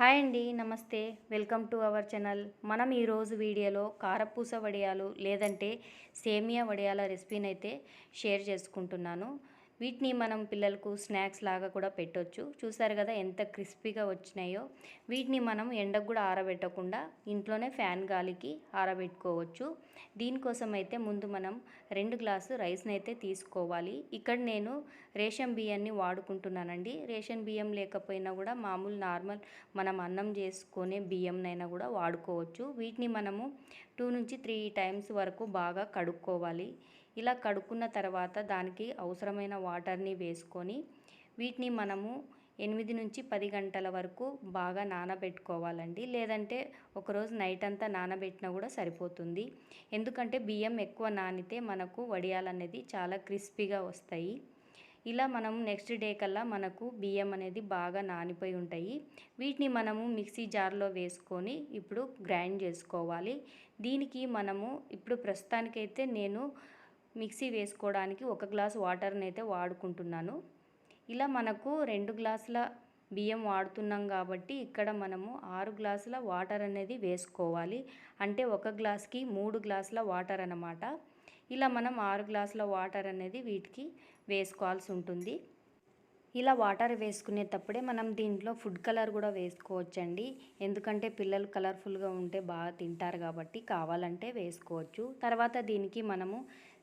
Hi అండి నమస్తే. Welcome to our channel. మనం ఈరోజు వీడియోలో కారపూస వడియాలు లేదంటే సేమియా వడియాల రెసిపీని అయితే షేర్ చేసుకుంటున్నాను. వీటిని మనం పిల్లలకు స్నాక్స్ లాగా కూడా పెట్టొచ్చు. చూసారు కదా ఎంత క్రిస్పీగా వచ్చినాయో. వీటిని మనం ఎండకు కూడా ఆరబెట్టకుండా ఇంట్లోనే ఫ్యాన్ గాలికి ఆరబెట్టుకోవచ్చు. దీనికోసం అయితే ముందు మనం రెండు గ్లాసు రైస్ని అయితే తీసుకోవాలి. ఇక్కడ నేను రేషన్ బియ్యాన్ని వాడుకుంటున్నానండి. రేషన్ బియ్యం లేకపోయినా కూడా మామూలు నార్మల్ మనం అన్నం చేసుకునే బియ్యంనైనా కూడా వాడుకోవచ్చు. వీటిని మనము టూ నుంచి త్రీ టైమ్స్ వరకు బాగా కడుక్కోవాలి. ఇలా కడుక్కున్న తర్వాత దానికి అవసరమైన వాటర్ని వేసుకొని వీటిని మనము ఎనిమిది నుంచి పది గంటల వరకు బాగా నానబెట్టుకోవాలండి. లేదంటే ఒకరోజు నైట్ అంతా నానబెట్టినా కూడా సరిపోతుంది. ఎందుకంటే బియ్యం ఎక్కువ నానితే మనకు వడియాలనేది చాలా క్రిస్పీగా వస్తాయి. ఇలా మనం నెక్స్ట్ డే కల్లా మనకు బియ్యం అనేది బాగా నానిపోయి ఉంటాయి. వీటిని మనము మిక్సీ జార్లో వేసుకొని ఇప్పుడు గ్రైండ్ చేసుకోవాలి. దీనికి మనము ఇప్పుడు ప్రస్తుతానికైతే నేను మిక్సీ వేసుకోవడానికి ఒక గ్లాస్ వాటర్ని అయితే వాడుకుంటున్నాను. ఇలా మనకు రెండు గ్లాసుల బియ్యం వాడుతున్నాం కాబట్టి ఇక్కడ మనము ఆరు గ్లాసుల వాటర్ అనేది వేసుకోవాలి. అంటే ఒక గ్లాస్కి మూడు గ్లాసుల వాటర్ అన్నమాట. ఇలా మనం ఆరు గ్లాసుల వాటర్ అనేది వీటికి వేసుకోవాల్సి ఉంటుంది. ఇలా వాటర్ వేసుకునేటప్పుడే మనం దీంట్లో ఫుడ్ కలర్ కూడా వేసుకోవచ్చండి. ఎందుకంటే పిల్లలు కలర్ఫుల్గా ఉంటే బాగా తింటారు కాబట్టి కావాలంటే వేసుకోవచ్చు. తర్వాత దీనికి మనము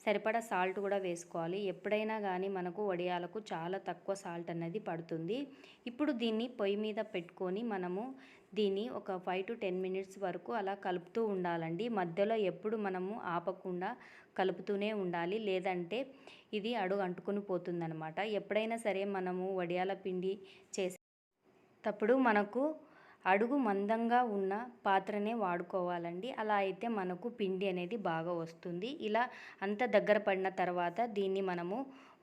సరిపడా సాల్ట్ కూడా వేసుకోవాలి. ఎప్పుడైనా కానీ మనకు వడియాలకు చాలా తక్కువ సాల్ట్ అనేది పడుతుంది. ఇప్పుడు దీన్ని పొయ్యి మీద పెట్టుకొని మనము దీన్ని ఒక ఫైవ్ టు టెన్ మినిట్స్ వరకు అలా కలుపుతూ ఉండాలండి. మధ్యలో ఎప్పుడు మనము ఆపకుండా కలుపుతూనే ఉండాలి. లేదంటే ఇది అడుగు అంటుకుని పోతుందనమాట ఎప్పుడైనా సరే మనము వడియాల పిండి చేసేటప్పుడు మనకు అడుగు మందంగా ఉన్న పాత్రనే వాడుకోవాలండి. అలా అయితే మనకు పిండి అనేది బాగా వస్తుంది. ఇలా అంత దగ్గర పడిన తర్వాత దీన్ని మనము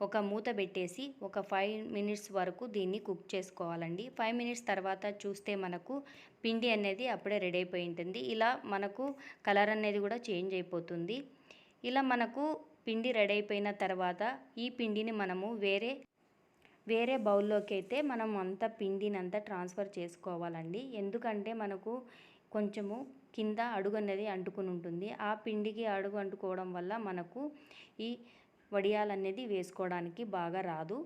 ఒక మూత పెట్టేసి ఒక ఫైవ్ మినిట్స్ వరకు దీన్ని కుక్ చేసుకోవాలండి. ఫైవ్ మినిట్స్ తర్వాత చూస్తే మనకు పిండి అనేది అప్పుడే రెడీ అయిపోయి ఉంటుంది. ఇలా మనకు కలర్ అనేది కూడా చేంజ్ అయిపోతుంది. ఇలా మనకు పిండి రెడీ అయిపోయిన తర్వాత ఈ పిండిని మనము వేరే వేరే బౌల్లోకి అయితే మనం అంత పిండిని అంతా ట్రాన్స్ఫర్ చేసుకోవాలండి. ఎందుకంటే మనకు కొంచెము కింద అడుగు అనేది అంటుకుని ఉంటుంది. ఆ పిండికి అడుగు అంటుకోవడం వల్ల మనకు ఈ వడియాలనేది వేసుకోవడానికి బాగా రాదు.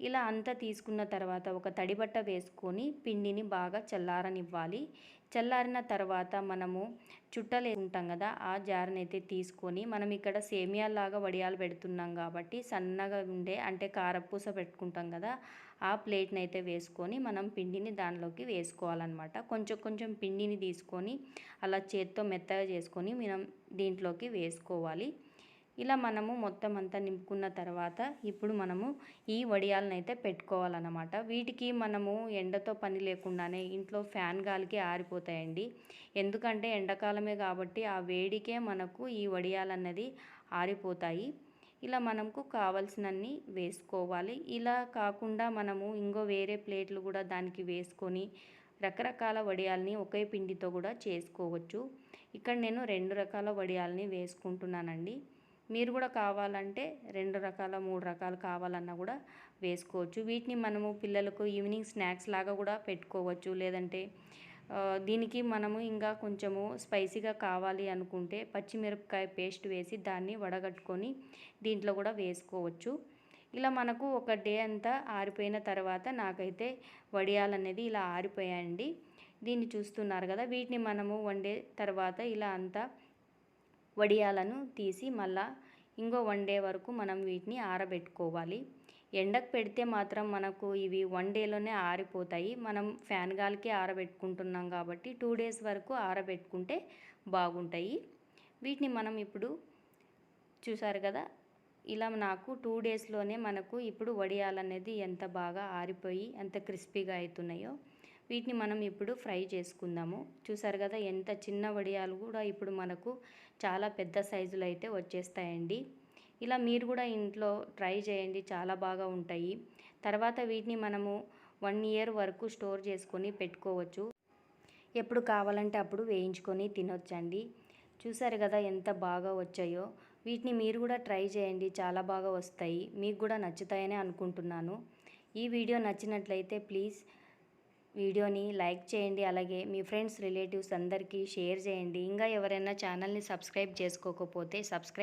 ఇలా అంతా తీసుకున్న తర్వాత ఒక తడిబట్ట వేసుకొని పిండిని బాగా చల్లారనివ్వాలి. చల్లారిన తర్వాత మనము చుట్టలు ఉంటాం కదా ఆ జార్ని అయితే తీసుకొని మనం ఇక్కడ సేమియాలాగా వడియాలు పెడుతున్నాం కాబట్టి సన్నగా ఉండే అంటే కారపూస పెట్టుకుంటాం కదా ఆ ప్లేట్ని అయితే వేసుకొని మనం పిండిని దానిలోకి వేసుకోవాలన్నమాట. కొంచెం కొంచెం పిండిని తీసుకొని అలా చేత్తో మెత్తగా చేసుకొని మనం దీంట్లోకి వేసుకోవాలి. ఇలా మనము మొత్తం అంతా నింపుకున్న తర్వాత ఇప్పుడు మనము ఈ వడియాలను అయితే పెట్టుకోవాలన్నమాట. వీటికి మనము ఎండతో పని లేకుండానే ఇంట్లో ఫ్యాన్ గాలికి ఆరిపోతాయండి. ఎందుకంటే ఎండాకాలమే కాబట్టి ఆ వేడికే మనకు ఈ వడియాలన్నది ఆరిపోతాయి. ఇలా మనకు కావలసినన్ని వేసుకోవాలి. ఇలా కాకుండా మనము ఇంకో వేరే ప్లేట్లు కూడా దానికి వేసుకొని రకరకాల వడియాల్ని ఒకే పిండితో కూడా చేసుకోవచ్చు. ఇక్కడ నేను రెండు రకాల వడియాల్ని వేసుకుంటున్నానండి. మీరు కూడా కావాలంటే రెండు రకాల మూడు రకాలు కావాలన్నా కూడా వేసుకోవచ్చు. వీటిని మనము పిల్లలకు ఈవినింగ్ స్నాక్స్ లాగా కూడా పెట్టుకోవచ్చు. లేదంటే దీనికి మనము ఇంకా కొంచెము స్పైసీగా కావాలి అనుకుంటే పచ్చిమిరపకాయ పేస్ట్ వేసి దాన్ని వడగట్టుకొని దీంట్లో కూడా వేసుకోవచ్చు. ఇలా మనకు ఒక డే అంతా ఆరిపోయిన తర్వాత నాకైతే వడియాలనేది ఇలా ఆరిపోయాయండి. దీన్ని చూస్తున్నారు కదా వీటిని మనము వండే తర్వాత ఇలా అంతా వడియాలను తీసి మళ్ళా ఇంకో వన్ డే వరకు మనం వీటిని ఆరబెట్టుకోవాలి. ఎండకు పెడితే మాత్రం మనకు ఇవి వన్ డేలోనే ఆరిపోతాయి. మనం ఫ్యాన్ గాలికి ఆరబెట్టుకుంటున్నాం కాబట్టి టూ డేస్ వరకు ఆరబెట్టుకుంటే బాగుంటాయి. వీటిని మనం ఇప్పుడు చూసారు కదా ఇలా నాకు టూ డేస్లోనే మనకు ఇప్పుడు వడియాలనేది ఎంత బాగా ఆరిపోయి ఎంత క్రిస్పీగా అవుతున్నాయో వీటిని మనం ఇప్పుడు ఫ్రై చేసుకుందాము. చూసారు కదా ఎంత చిన్న వడియాలు కూడా ఇప్పుడు మనకు చాలా పెద్ద సైజులు అయితే వచ్చేస్తాయండి. ఇలా మీరు కూడా ఇంట్లో ట్రై చేయండి చాలా బాగా ఉంటాయి. తర్వాత వీటిని మనము వన్ ఇయర్ వరకు స్టోర్ చేసుకొని పెట్టుకోవచ్చు. ఎప్పుడు కావాలంటే అప్పుడు వేయించుకొని తినొచ్చండి. చూసారు కదా ఎంత బాగా వచ్చాయో. వీటిని మీరు కూడా ట్రై చేయండి చాలా బాగా వస్తాయి. మీకు కూడా నచ్చుతాయని అనుకుంటున్నాను. ఈ వీడియో నచ్చినట్లయితే ప్లీజ్ వీడియోని లైక్ చేయండి అలాగే మీ ఫ్రెండ్స్ రిలేటివ్స్ అందరికీ షేర్ చేయండి. ఇంకా ఎవరైనా ఛానల్ని సబ్స్క్రైబ్ చేసుకోకపోతే సబ్స్క్రైబ్